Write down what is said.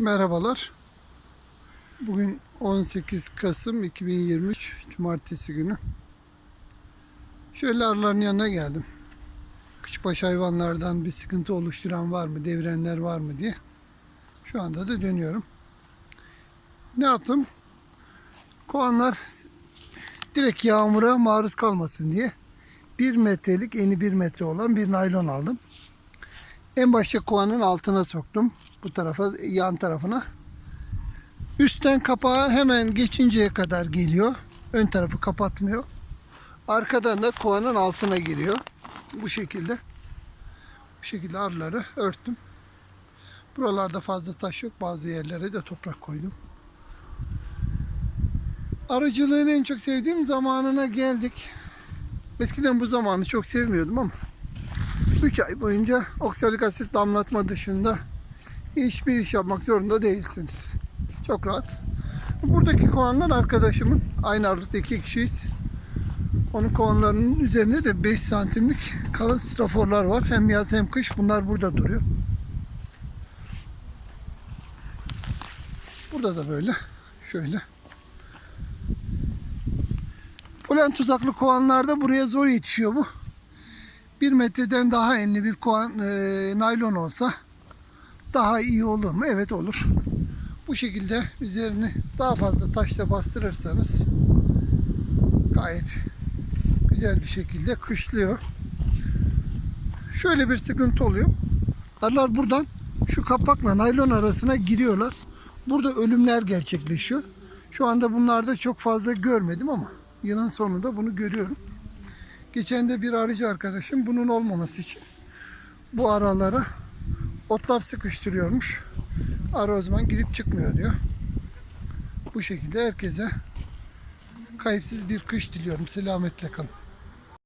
Merhabalar. Bugün 18 Kasım 2023 Cumartesi günü. Şöyle arıların yanına geldim. Küçükbaş hayvanlardan bir sıkıntı oluşturan var mı, devirenler var mı diye. Şu anda da dönüyorum. Ne yaptım? Kovanlar direkt yağmura maruz kalmasın diye 1 metrelik eni 1 metre olan bir naylon aldım. En başta kovanın altına soktum. Bu tarafa, yan tarafına. Üstten kapağı hemen geçinceye kadar geliyor. Ön tarafı kapatmıyor. Arkadan da kovanın altına giriyor. Bu şekilde. Bu şekilde arıları örttüm. Buralarda fazla taş yok. Bazı yerlere de toprak koydum. Arıcılığın en çok sevdiğim zamanına geldik. Eskiden bu zamanı çok sevmiyordum ama 3 ay boyunca oksalik asit damlatma dışında hiçbir iş yapmak zorunda değilsiniz. Çok rahat. Buradaki kovanlar arkadaşımın. Aynı arıkta iki kişiyiz. Onun kovanlarının üzerine de 5 santimlik kalın straforlar var. Hem yaz hem kış bunlar burada duruyor. Burada da böyle. Şöyle. Polen tuzaklı kovanlarda buraya zor yetişiyor bu. Bir metreden daha enli bir kovan e, naylon olsa daha iyi olur mu? Evet olur. Bu şekilde üzerini daha fazla taşla bastırırsanız gayet güzel bir şekilde kışlıyor. Şöyle bir sıkıntı oluyor. Arılar buradan şu kapakla naylon arasına giriyorlar. Burada ölümler gerçekleşiyor. Şu anda bunlarda çok fazla görmedim ama yılın sonunda bunu görüyorum. Geçen de bir arıcı arkadaşım bunun olmaması için bu aralara otlar sıkıştırıyormuş. Arı o zaman girip çıkmıyor diyor. Bu şekilde herkese kayıpsız bir kış diliyorum. Selametle kalın.